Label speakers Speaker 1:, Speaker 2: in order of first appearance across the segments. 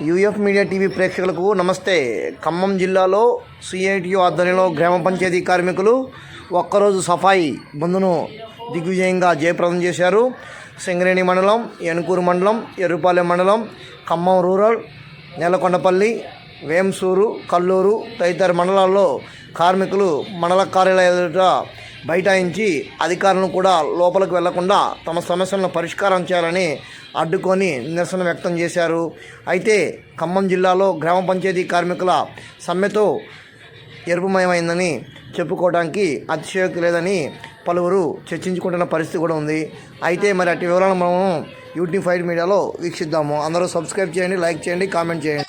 Speaker 1: UF media TV ప్రేక్షకులకు నమస్తే. ఖమ్మం జిల్లాలో సిఐటియు ఆధ్వర్యంలో గ్రామ పంచాయతీ కార్మికులు ఒక్కరోజు సఫాయి బంధును దిగ్విజయంగా జయప్రదం చేశారు. సింగరేణి మండలం యనుకూరు మండలం ఎర్రుపాలెం మండలం ఖమ్మం రూరల్ నేలకొండపల్లి వేంసూరు కల్లూరు తదితర మండలాల్లో కార్మికులు మండల కార్యాలయ ఎదుట బైఠాయించి అధికారులను కూడా లోపలికి వెళ్ళకుండా తమ సమస్యలను పరిష్కారం చేయాలని అడ్డుకొని నిరసన వ్యక్తం చేశారు. అయితే ఖమ్మం జిల్లాలో గ్రామ పంచాయతీ కార్మికుల సమ్మెతో ఎరుపుమయమైందని చెప్పుకోవడానికి అతిశయోక్తి లేదని పలువురు చర్చించుకుంటున్న పరిస్థితి కూడా ఉంది. అయితే మరి అటు వివరాలను మనము యూట్యూబ్ మీడియాలో వీక్షిద్దాము. అందరూ సబ్స్క్రైబ్ చేయండి లైక్ చేయండి కామెంట్ చేయండి.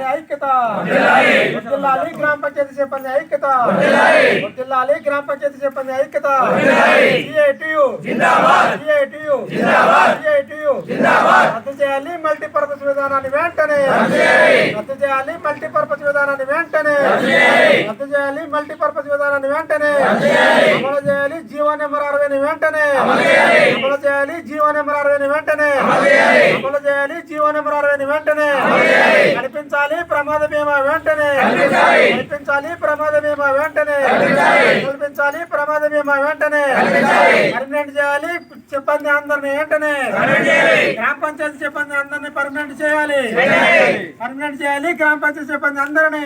Speaker 2: సిబ్బంది ఐక్యత వర్ధిల్లాలి గ్రామ పంచాయతీ సిబ్బంది ఐక్యత వర్ధిల్లాలి గ్రామ పంచాయతీ సిబ్బంది ఐక్యత సిఐటియు సిఐటియు సిఐటియు రద్దు చేయాలి మల్టీపర్పస్ విధానాన్ని వెంటనే రద్దు చేయాలి మల్టీపర్పస్ విధానాన్ని వెంటనే రద్దు చేయాలి మల్టీపర్పస్ విధానాన్ని వెంటనే అమలు చేయాలి జీవో నెంబర్ అరవైని వెంటనే అమలు చేయాలి జీవో నెంబర్ అరవైని వెంటనే అమలు చేయాలి జీవో నెంబర్ అరవైని వెంటనే కల్పించాలి ప్రమాద బీమా వెంటనే. కల్పించాలి ప్రమాద బీమా వెంటనే. కల్పించాలి ప్రమాద బీమా వెంటనే. పర్మనెంట్ చేయాలి సిబ్బంది అందరిని వెంటనే. గ్రామ పంచాయతీ సిబ్బంది అందరిని పర్మనెంట్ చేయాలి. పర్మనెంట్ చేయాలి గ్రామ పంచాయతీ సిబ్బంది అందరినీ.